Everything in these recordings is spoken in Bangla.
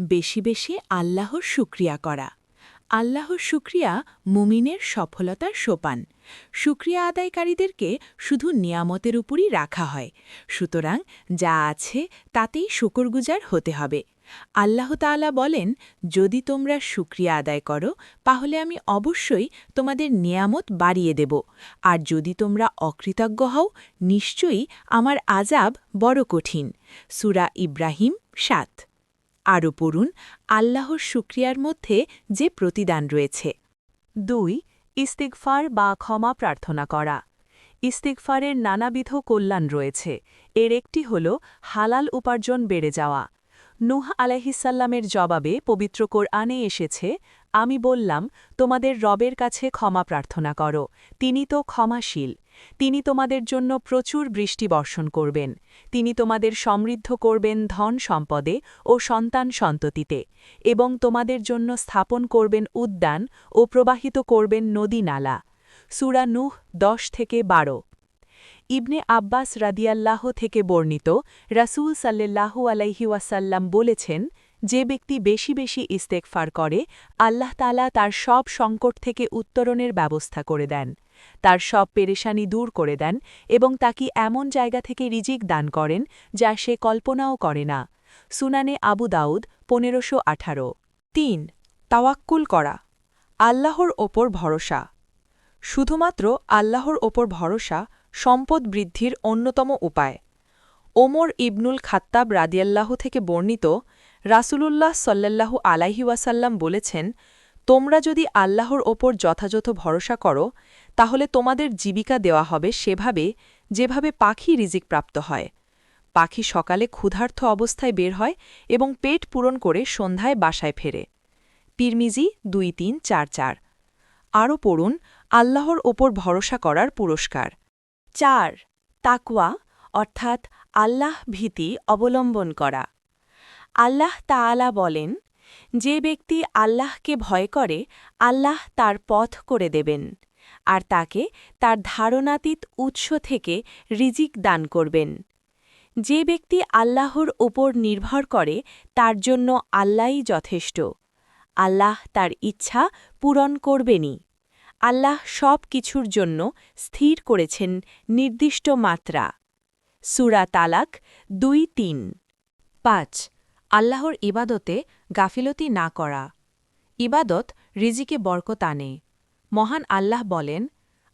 বেশি বেশি আল্লাহর শুক্রিয়া করা। আল্লাহর শুক্রিয়া মুমিনের সফলতার সোপান। শুক্রিয়া আদায়কারীদেরকে শুধু নিয়ামতের উপরই রাখা হয়। সুতরাং যা আছে তাতেই শুকরগুজার হতে হবে। আল্লাহ তাআলা বলেন, যদি তোমরা শুক্রিয়া আদায় করো, তাহলে আমি অবশ্যই তোমাদের নিয়ামত বাড়িয়ে দেব। আর যদি তোমরা অকৃতজ্ঞ হও, নিশ্চয়ই আমার আজাব বড় কঠিন। সুরা ইব্রাহিম সাত। আরও পড়ুন আল্লাহর শুক্রিয়ার মধ্যে যে প্রতিদান রয়েছে। দুই, ইস্তিগফার বা ক্ষমা প্রার্থনা করা। ইস্তিগফারের নানাবিধ কল্যাণ রয়েছে। এর একটি হল হালাল উপার্জন বেড়ে যাওয়া। নুহ আলাহিসাল্লামের জবাবে পবিত্র কোরআনে এসেছে, আমি বললাম, তোমাদের রবের কাছে ক্ষমা প্রার্থনা করো, তিনি তো ক্ষমাশীল। তিনি তোমাদের জন্য প্রচুর বৃষ্টি বর্ষণ করবেন। তিনি তোমাদের সমৃদ্ধ করবেন ধন সম্পদে ও সন্তান সন্ততিতে এবং তোমাদের জন্য স্থাপন করবেন উদ্যান ও প্রবাহিত করবেন নদী নালা। সুরা নুহ দশ থেকে বারো। ইবনে আব্বাস রাদিয়াল্লাহ থেকে বর্ণিত রাসূল সাল্লাল্লাহু আলাইহি ওয়াসাল্লাম বলেছেন যে ব্যক্তি বেশি বেশি ইস্তেকফার করে, আল্লাহ তালা তার সব সংকট থেকে উত্তরণের ব্যবস্থা করে দেন। তার সব পেরেশানি দূর করে দেন এবং তাকে এমন জায়গা থেকে রিজিক দান করেন যা সে কল্পনাও করে না। সুনানে আবু দাউদ, পনেরোশো আঠারো। তিন, তাওয়াক্কুল করা। আল্লাহর ওপর ভরসা। শুধুমাত্র আল্লাহর ওপর ভরসা সম্পদ বৃদ্ধির অন্যতম উপায়। ওমর ইবনুল খাত্তাব রাদিয়াল্লাহ থেকে বর্ণিত রাসূলুল্লাহ সাল্লাল্লাহু আলাইহি ওয়াসাল্লাম বলেছেন, তোমরা যদি আল্লাহর ওপর যথাযথ ভরসা করো, তাহলে তোমাদের জীবিকা দেওয়া হবে সেভাবে যেভাবে পাখি রিজিক প্রাপ্ত হয়। পাখি সকালে ক্ষুধার্থ অবস্থায় বের হয় এবং পেট পূরণ করে সন্ধ্যায় বাসায় ফেরে। পিরমিজি দুই তিন চার চার। আরও পড়ুন, আল্লাহর ওপর ভরসা করার পুরস্কার। চার, তাকওয়া, অর্থাৎ আল্লাহ ভীতি অবলম্বন করা। আল্লাহ তাআলা বলেন, যে ব্যক্তি আল্লাহকে ভয় করে, আল্লাহ তার পথ করে দেবেন, আর তাকে তার ধারণাতীত উৎস থেকে রিজিক দান করবেন। যে ব্যক্তি আল্লাহর ওপর নির্ভর করে, তার জন্য আল্লাহই যথেষ্ট। আল্লাহ তার ইচ্ছা পূরণ করবেনই। আল্লাহ সব কিছুর জন্য স্থির করেছেন নির্দিষ্ট মাত্রা। সুরা তালাক দুই তিন। পাঁচ। আল্লাহর ইবাদতে গাফিলতি না করা। ইবাদত রিজিকে বরকত আনে। মহান আল্লাহ বলেন,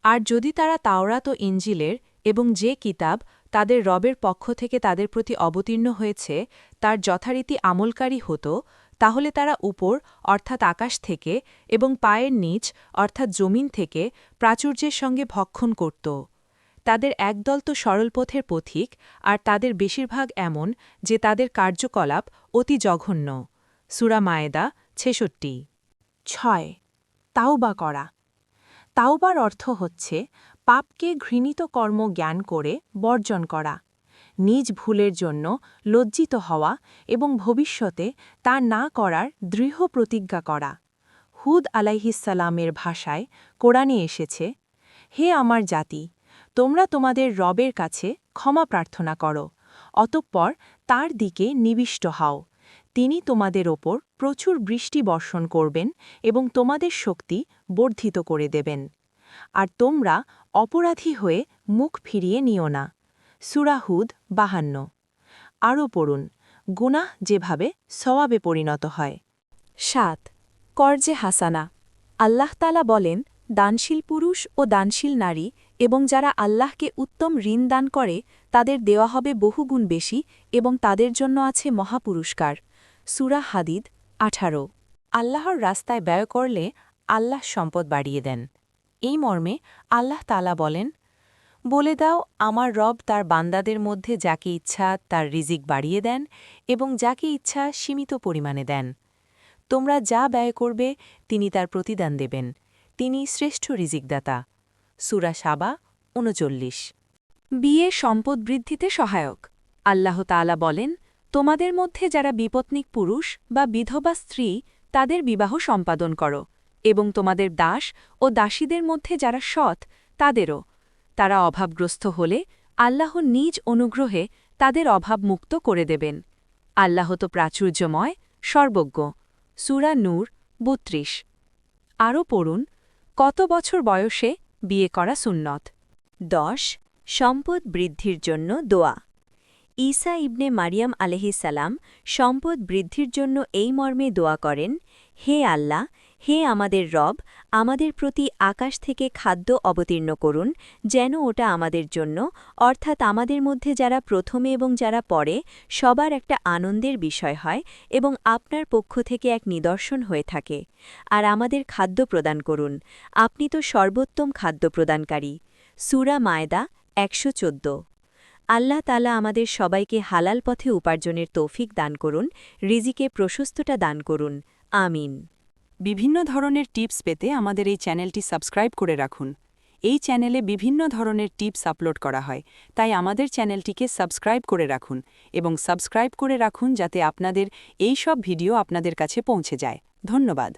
আর যদি তারা তাওরাত ও ইঞ্জিলের এবং যে কিতাব তাদের রবের পক্ষ থেকে তাদের প্রতি অবতীর্ণ হয়েছে, তার যথারীতি আমলকারী হতো, তাহলে তারা উপর, অর্থাৎ আকাশ থেকে, এবং পায়ের নিচ, অর্থাৎ জমিন থেকে, প্রাচুর্যের সঙ্গে ভক্ষণ করত। তাদের একদল তো সরলপথের পথিক, আর তাদের বেশিরভাগ এমন যে তাদের কার্যকলাপ অতি জঘন্য। সুরা মায়েদা, ছেষট্টি। ছয়। তাওবা করা। তাওবার অর্থ হচ্ছে পাপকে ঘৃণিত কর্ম জ্ঞান করে বর্জন করা, নিজ ভুলের জন্য লজ্জিত হওয়া এবং ভবিষ্যতে তা না করার দৃঢ় প্রতিজ্ঞা করা। হুদ আলাইহিসালামের ভাষায় কোরআনে এসেছে, হে আমার জাতি তোমরা তোমাদের রবের কাছে ক্ষমা প্রার্থনা করো, অতঃপর তার দিকে নিবিষ্ট হও। তিনি তোমাদের ওপর প্রচুর বৃষ্টি বর্ষণ করবেন এবং তোমাদের শক্তি বর্ধিত করে দেবেন। আর তোমরা অপরাধী হয়ে মুখ ফিরিয়ে নিও না। সুরাহুদ বাহান্ন। আরও পড়ুন, গুনাহ যেভাবে সওয়াবে পরিণত হয়। সাত কর্জে হাসানা। আল্লাহতালা বলেন, দানশীল পুরুষ ও দানশীল নারী এবং যারা আল্লাহকে উত্তম ঋণ দান করে, তাদের দেওয়া হবে বহুগুণ বেশি এবং তাদের জন্য আছে মহাপুরস্কার। সুরা হাদিদ, আঠারো। আল্লাহর রাস্তায় ব্যয় করলে আল্লাহ সম্পদ বাড়িয়ে দেন। এই মর্মে আল্লাহ তালা বলেন, বলে দাও, আমার রব তার বান্দাদের মধ্যে যাকে ইচ্ছা তার রিজিক বাড়িয়ে দেন এবং যাকে ইচ্ছা সীমিত পরিমাণে দেন। তোমরা যা ব্যয় করবে, তিনি তার প্রতিদান দেবেন। তিনি শ্রেষ্ঠ রিজিকদাতা। সুরা সাবা, উনচল্লিশ। বিয়ে সম্পদ বৃদ্ধিতে সহায়ক। আল্লাহ তালা বলেন, তোমাদের মধ্যে যারা বিপত্নিক পুরুষ বা বিধবা স্ত্রী, তাদের বিবাহ সম্পাদন করো এবং তোমাদের দাস ও দাসীদের মধ্যে যারা সৎ, তাদেরও। তারা অভাবগ্রস্ত হলে আল্লাহ নিজ অনুগ্রহে তাদের অভাব মুক্ত করে দেবেন। আল্লাহ তো প্রাচুর্যময়, সর্বজ্ঞ। সুরা নূর, বত্রিশ। আরও পড়ুন, কত বছর বয়সে বিয়ে করা সুন্নত। দশ, সম্পদ বৃদ্ধির জন্য দোয়া। ঈসা ইবনে মারিয়াম আলহিসাল্লাম সম্পদ বৃদ্ধির জন্য এই মর্মে দোয়া করেন, হে আল্লাহ হে আমাদের রব, আমাদের প্রতি আকাশ থেকে খাদ্য অবতীর্ণ করুন, যেন ওটা আমাদের জন্য, অর্থাৎ আমাদের মধ্যে যারা প্রথমে এবং যারা পরে, সবার একটা আনন্দের বিষয় হয় এবং আপনার পক্ষ থেকে এক নিদর্শন হয়ে থাকে। আর আমাদের খাদ্য প্রদান করুন। আপনি তো সর্বোত্তম খাদ্য প্রদানকারী। সুরা মায়দা, একশো চোদ্দ। আল্লাহ তালা আমাদের সবাইকে হালাল পথে উপার্জনের তৌফিক দান করুন, রিজিকে প্রশস্তটা দান করুন। আমিন। বিভিন্ন ধরনের টিপস পেতে আমাদের এই চ্যানেলটি সাবস্ক্রাইব করে রাখুন। এই চ্যানেলে বিভিন্ন ধরনের টিপস আপলোড করা হয়, তাই আমাদের চ্যানেলটিকে সাবস্ক্রাইব করে রাখুন এবং সাবস্ক্রাইব করে রাখুন যাতে আপনাদের এই সব ভিডিও আপনাদের কাছে পৌঁছে যায়। ধন্যবাদ।